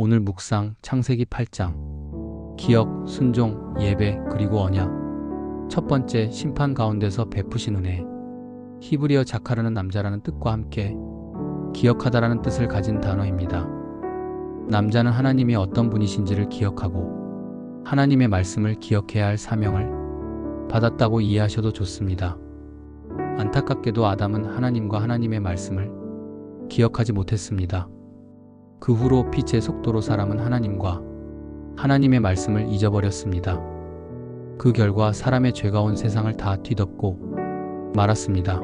오늘 묵상 창세기 8장 기억, 순종, 예배 그리고 언약 첫 번째 심판 가운데서 베푸신 은혜 히브리어 자카르는 남자라는 뜻과 함께 기억하다라는 뜻을 가진 단어입니다. 남자는 하나님이 어떤 분이신지를 기억하고 하나님의 말씀을 기억해야 할 사명을 받았다고 이해하셔도 좋습니다. 안타깝게도 아담은 하나님과 하나님의 말씀을 기억하지 못했습니다. 그 후로 빛의 속도로 사람은 하나님과 하나님의 말씀을 잊어버렸습니다. 그 결과 사람의 죄가 온 세상을 다 뒤덮고 말았습니다.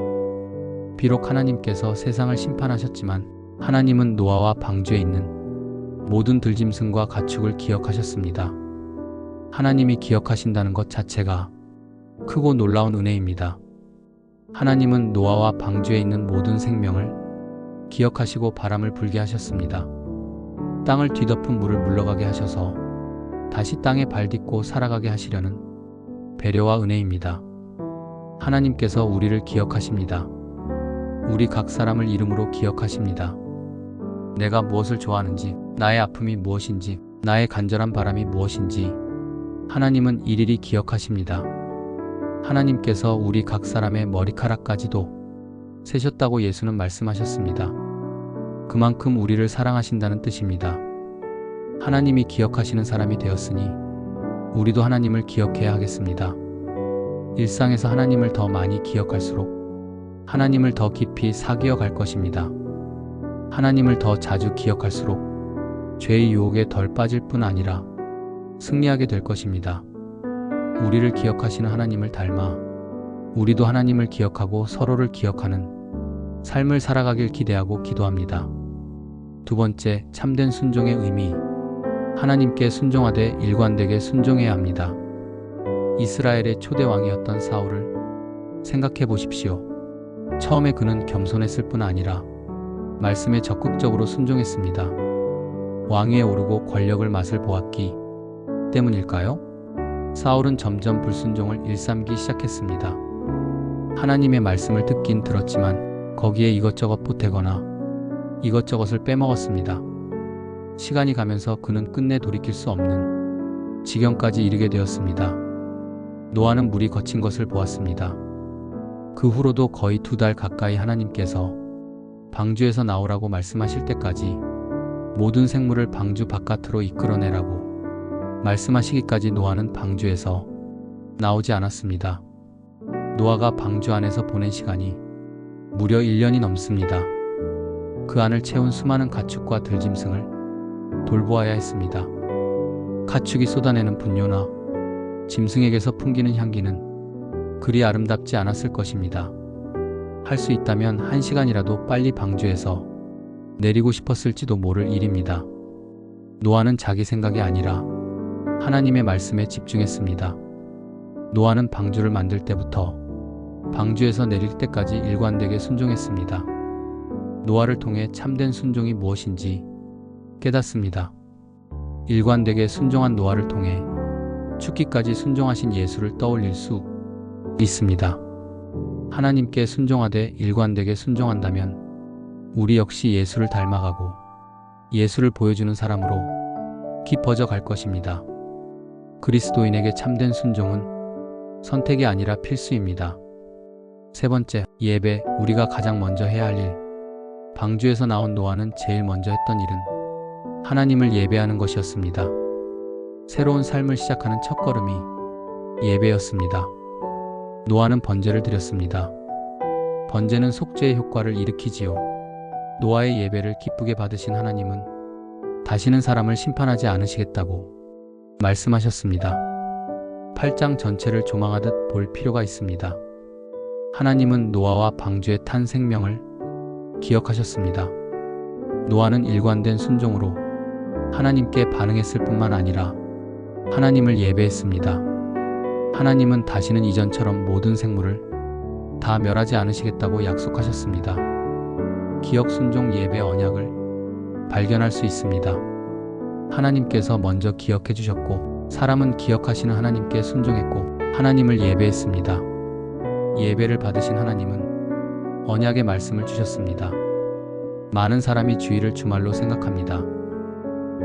비록 하나님께서 세상을 심판하셨지만 하나님은 노아와 방주에 있는 모든 들짐승과 가축을 기억하셨습니다. 하나님이 기억하신다는 것 자체가 크고 놀라운 은혜입니다. 하나님은 노아와 방주에 있는 모든 생명을 기억하시고 바람을 불게 하셨습니다. 땅을 뒤덮은 물을 물러가게 하셔서 다시 땅에 발 딛고 살아가게 하시려는 배려와 은혜입니다. 하나님께서 우리를 기억하십니다. 우리 각 사람을 이름으로 기억하십니다. 내가 무엇을 좋아하는지, 나의 아픔이 무엇인지, 나의 간절한 바람이 무엇인지, 하나님은 일일이 기억하십니다. 하나님께서 우리 각 사람의 머리카락까지도 세셨다고 예수는 말씀하셨습니다. 그만큼 우리를 사랑하신다는 뜻입니다. 하나님이 기억하시는 사람이 되었으니 우리도 하나님을 기억해야 하겠습니다. 일상에서 하나님을 더 많이 기억할수록 하나님을 더 깊이 사기어 갈 것입니다. 하나님을 더 자주 기억할수록 죄의 유혹에 덜 빠질 뿐 아니라 승리하게 될 것입니다. 우리를 기억하시는 하나님을 닮아 우리도 하나님을 기억하고 서로를 기억하는 삶을 살아가길 기대하고 기도합니다. 두 번째, 참된 순종의 의미. 하나님께 순종하되 일관되게 순종해야 합니다. 이스라엘의 초대 왕이었던 사울을 생각해 보십시오. 처음에 그는 겸손했을 뿐 아니라 말씀에 적극적으로 순종했습니다. 왕위에 오르고 권력을 맛을 보았기 때문일까요? 사울은 점점 불순종을 일삼기 시작했습니다. 하나님의 말씀을 듣긴 들었지만 거기에 이것저것 보태거나 이것저것을 빼먹었습니다. 시간이 가면서 그는 끝내 돌이킬 수 없는 지경까지 이르게 되었습니다. 노아는 물이 거친 것을 보았습니다. 그 후로도 거의 두 달 가까이 하나님께서 방주에서 나오라고 말씀하실 때까지 모든 생물을 방주 바깥으로 이끌어내라고 말씀하시기까지 노아는 방주에서 나오지 않았습니다. 노아가 방주 안에서 보낸 시간이 무려 1년이 넘습니다. 그 안을 채운 수많은 가축과 들짐승을 돌보아야 했습니다. 가축이 쏟아내는 분뇨나 짐승에게서 풍기는 향기는 그리 아름답지 않았을 것입니다. 할 수 있다면 한 시간이라도 빨리 방주에서 내리고 싶었을지도 모를 일입니다. 노아는 자기 생각이 아니라 하나님의 말씀에 집중했습니다. 노아는 방주를 만들 때부터 방주에서 내릴 때까지 일관되게 순종했습니다. 노아를 통해 참된 순종이 무엇인지 깨닫습니다. 일관되게 순종한 노아를 통해 죽기까지 순종하신 예수를 떠올릴 수 있습니다. 하나님께 순종하되 일관되게 순종한다면 우리 역시 예수를 닮아가고 예수를 보여주는 사람으로 깊어져 갈 것입니다. 그리스도인에게 참된 순종은 선택이 아니라 필수입니다. 세 번째, 예배, 우리가 가장 먼저 해야 할 일. 방주에서 나온 노아는 제일 먼저 했던 일은 하나님을 예배하는 것이었습니다. 새로운 삶을 시작하는 첫걸음이 예배였습니다. 노아는 번제를 드렸습니다. 번제는 속죄의 효과를 일으키지요. 노아의 예배를 기쁘게 받으신 하나님은 다시는 사람을 심판하지 않으시겠다고 말씀하셨습니다. 8장 전체를 조망하듯 볼 필요가 있습니다. 하나님은 노아와 방주에 탄 생명을 기억하셨습니다. 노아는 일관된 순종으로 하나님께 반응했을 뿐만 아니라 하나님을 예배했습니다. 하나님은 다시는 이전처럼 모든 생물을 다 멸하지 않으시겠다고 약속하셨습니다. 기억 순종 예배 언약을 발견할 수 있습니다. 하나님께서 먼저 기억해 주셨고 사람은 기억하시는 하나님께 순종했고 하나님을 예배했습니다. 예배를 받으신 하나님은 언약의 말씀을 주셨습니다. 많은 사람이 주의를 주말로 생각합니다.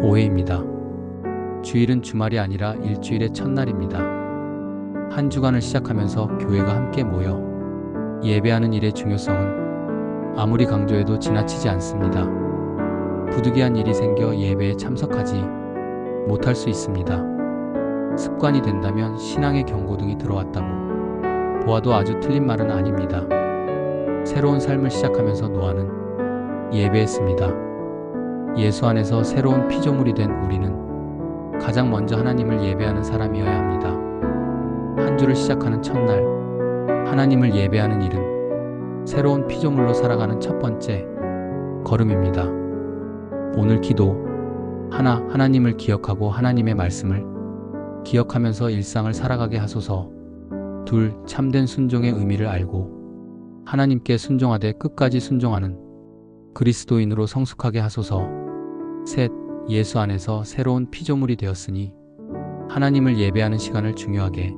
오해입니다. 주일은 주말이 아니라 일주일의 첫날입니다. 한 주간을 시작하면서 교회가 함께 모여 예배하는 일의 중요성은 아무리 강조해도 지나치지 않습니다. 부득이한 일이 생겨 예배에 참석하지 못할 수 있습니다. 습관이 된다면 신앙의 경고등이 들어왔다고 보아도 아주 틀린 말은 아닙니다. 새로운 삶을 시작하면서 노아는 예배했습니다. 예수 안에서 새로운 피조물이 된 우리는 가장 먼저 하나님을 예배하는 사람이어야 합니다. 한 주를 시작하는 첫날, 하나님을 예배하는 일은 새로운 피조물로 살아가는 첫 번째 걸음입니다. 오늘 기도, 하나, 하나님을 기억하고 하나님의 말씀을 기억하면서 일상을 살아가게 하소서. 둘, 참된 순종의 의미를 알고 하나님께 순종하되 끝까지 순종하는 그리스도인으로 성숙하게 하소서. 셋, 예수 안에서 새로운 피조물이 되었으니 하나님을 예배하는 시간을 중요하게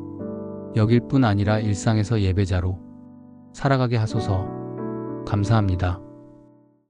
여길 뿐 아니라 일상에서 예배자로 살아가게 하소서. 감사합니다.